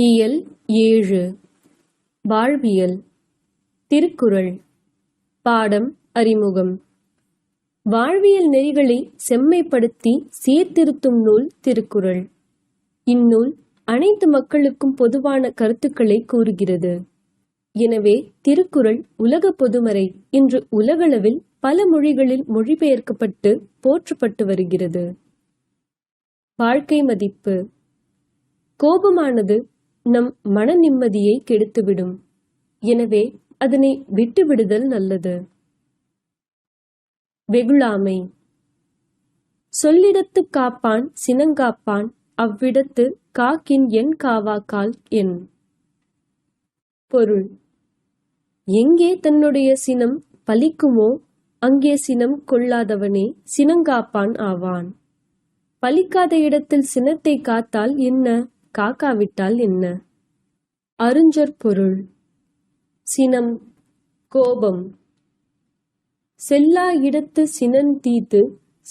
இயல் ஏழு. வாழ்வியல். திருக்குறள். பாடம் அறிமுகம். வாழ்வியல் நெறிகளை செம்மைப்படுத்தி சீர்திருத்தும் நூல் திருக்குறள். இந்நூல் அனைத்து மக்களுக்கும் பொதுவான கருத்துக்களை கூறுகிறது. எனவே திருக்குறள் உலக பொதுமறை இன்று உலகளவில் பல மொழிகளில் மொழிபெயர்க்கப்பட்டு போற்றப்பட்டு வருகிறது. வாழ்க்கை மதிப்பு. கோபமானது நம் மன நிம்மதியை கெடுத்துவிடும். எனவே அதனை விட்டுவிடுதல் நல்லது. வெகுளாமை. சொல்லிடத்து காப்பான் சினங்காப்பான் அவ்விடத்து காக்கின் என் காவாக்கால் என். பொருள். எங்கே தன்னுடைய சினம் பலிக்குமோ அங்கே சினம் கொள்ளாதவனே சினங்காப்பான் ஆவான். பலிக்காத இடத்தில் சினத்தை காத்தால் என்ன? காக்காவிட்டால் என்ன? அருஞ்சற் பொருள் சினம் கோபம். செல்லா இடத்து சினன் தீத்து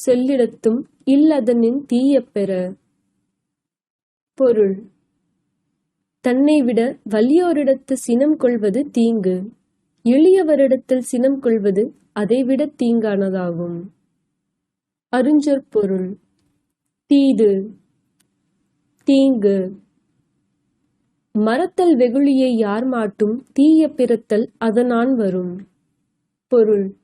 செல்லிடத்தும் இல்லதனின் தீய பெற. பொருள் தன்னை விட வலியோரிடத்து சினம் கொள்வது தீங்கு. எளியவரிடத்தில் சினம் கொள்வது அதைவிட தீங்கானதாகும். அருஞ்சொற் பொருள் தீது தீங்கு. மறத்தல் வெகுளியை யார் மாட்டும் தீய பிறத்தல் அதனான் வரும். பொருள்.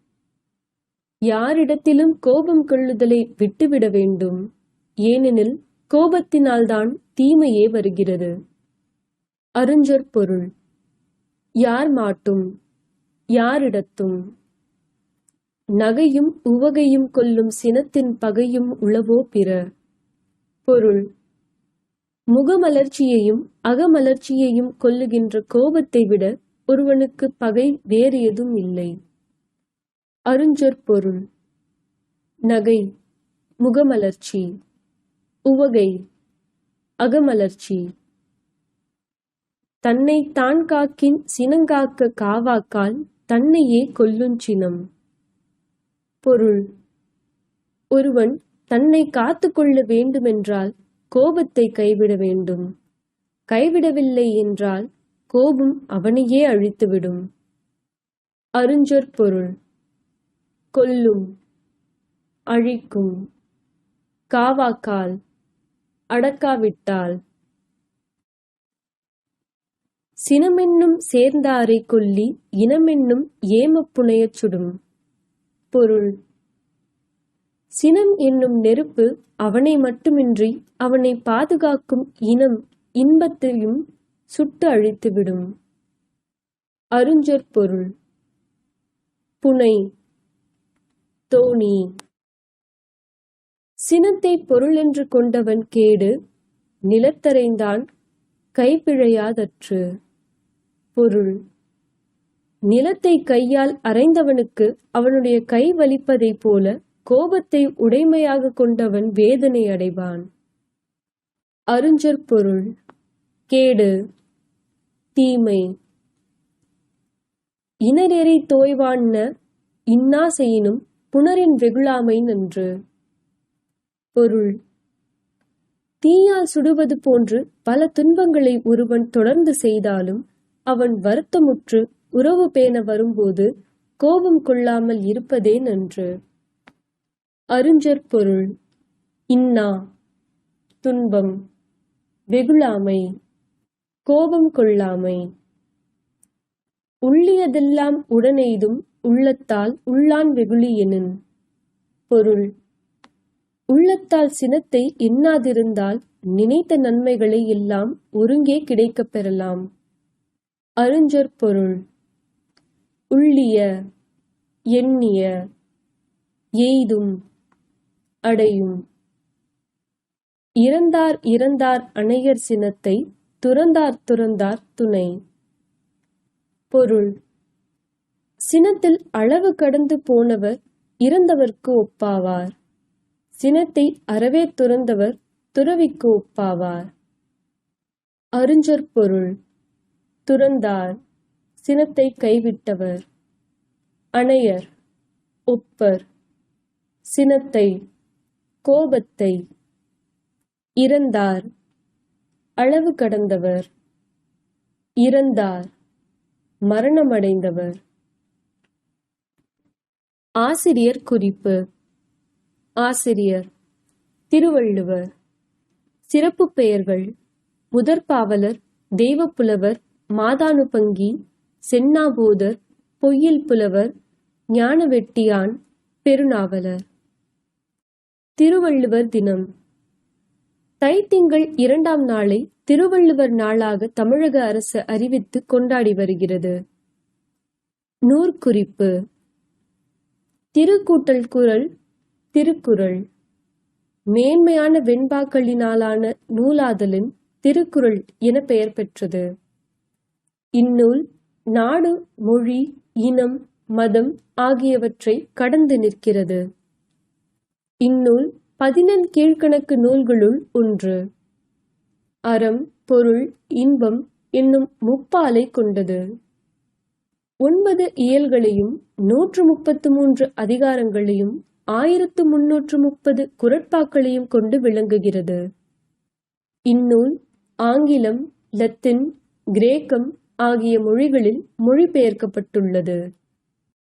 யாரிடத்திலும் கோபம் கொள்ளுதலை விட்டுவிட வேண்டும். ஏனெனில் கோபத்தினால்தான் தீமையே வருகிறது. அருஞ்சொற் பொருள். யார் மாட்டும் யாரிடத்தும். நகையும் உவகையும் கொல்லும் சினத்தின் பகையும் உளவோ பிற. பொருள். முகமலர்ச்சியையும் அகமலர்ச்சியையும் கொல்லுகின்ற கோபத்தை விட ஒருவனுக்கு பகை வேறு எதுவும் இல்லை. அருஞ்சொற்பொருள் நகை. முகமலர்ச்சி. உவகை. அகமலர்ச்சி. தன்னை தான் காக்கின் சினங்காக்க காவாக்கால் தன்னையே கொல்லுஞ்சினம் பொருள். ஒருவன் தன்னை காத்து கொள்ள வேண்டுமென்றால் கோபத்தை கைவிட வேண்டும். கைவிடவில்லை என்றால் கோபம் அவனையே அழித்துவிடும். அருஞ்சொற்பொருள் கொல்லும். அழிக்கும். காவாக்கால். அடக்காவிட்டால். சினமென்னும் சேர்ந்தாரை கொல்லி இனமென்னும் ஏமப்புனையச் சுடும். பொருள். சினம் என்னும் நெருப்பு அவனை மட்டுமின்றி அவனை பாதுகாக்கும் இனம் இன்பத்தையும் சுட்டு அழித்துவிடும். அருஞ்சற் பொருள். புனை. தோணி. சினத்தை பொருள் என்று கொண்டவன் கேடு நிலத்தரைந்தான் கைப்பிழையாதற்று. பொருள். நிலத்தை கையால் அரைந்தவனுக்கு அவனுடைய கை வலிப்பதைப் போல கோபத்தை உடைமையாக கொண்டவன் வேதனை அடைவான். அருஞ்சற் பொருள் கேடு தீமை. இனநெறி தோய்வான்ன இன்னா செய்யினும் புனரின் வெகுளாமை நன்று. பொருள் தீயால் சுடுவது போன்று பல துன்பங்களை ஒருவன் தொடர்ந்து செய்தாலும் அவன் வருத்தமுற்று உறவு பேண வரும்போது கோபம் கொள்ளாமல் இருப்பதே நன்று. அருஞ்சற்பொருள் இன்னா துன்பம் வெகுளாமை கோபம் கொள்ளாமை. உள்ளியதெல்லாம் உடனெய்தும் உள்ளத்தால் உள்ளான் வெகுளி எனின் பொருள் உள்ளத்தால் சினத்தை எண்ணாதிருந்தால் நினைத்த நன்மைகளை எல்லாம் ஒருங்கே கிடைக்கப் பெறலாம். அருஞ்சற் பொருள் உள்ளிய எண்ணிய எய்தும் அடையும். இறந்தார் இறந்தார் அணையர் சினத்தை துறந்தார் துறந்தார் துணை. பொருள். சினத்தில் அளவு கடந்து போனவர் இறந்தவர்க்கு ஒப்பாவார். சினத்தை அறவே துறந்தவர் துறவிக்கு ஒப்பாவார். அறிஞர் பொருள். துறந்தார் சினத்தை கைவிட்டவர். அணையர் ஒப்பர். சினத்தை கோபத்தை இறந்தார். அளவு கடந்தவர் இறந்தார். மரணமடைந்தவர். ஆசிரியர் குறிப்பு. ஆசிரியர். திருவள்ளுவர். சிறப்பு பெயர்கள். முதற்பாவலர் தெய்வப்புலவர் மாதானுபங்கி. சென்னாபோதர் பொய்யில் புலவர் ஞானவெட்டியான் பெருநாவலர். திருவள்ளுவர் தினம். தைத்திங்கள் இரண்டாம் நாளை திருவள்ளுவர் நாளாக தமிழக அரசு அறிவித்து கொண்டாடி வருகிறது. நூற்குறிப்பு. திருக்கூட்டல் குரல் திருக்குறள். மேன்மையான வெண்பாக்களினாலான நூலாதலின் திருக்குறள் என பெயர் பெற்றது. இந்நூல் நாடு மொழி இனம் மதம் ஆகியவற்றை கடந்து நிற்கிறது. இந்நூல் பதினெண் கீழ்கணக்கு நூல்களுள் ஒன்று. அறம் பொருள் இன்பம் என்னும் முப்பாலை கொண்டது. ஒன்பது இயல்களையும் நூற்று முப்பத்து மூன்று அதிகாரங்களையும் ஆயிரத்து முன்னூற்று முப்பது குரட்பாக்களையும் கொண்டு விளங்குகிறது. இந்நூல் ஆங்கிலம் லத்தீன் கிரேக்கம் ஆகிய மொழிகளில் மொழிபெயர்க்கப்பட்டுள்ளது.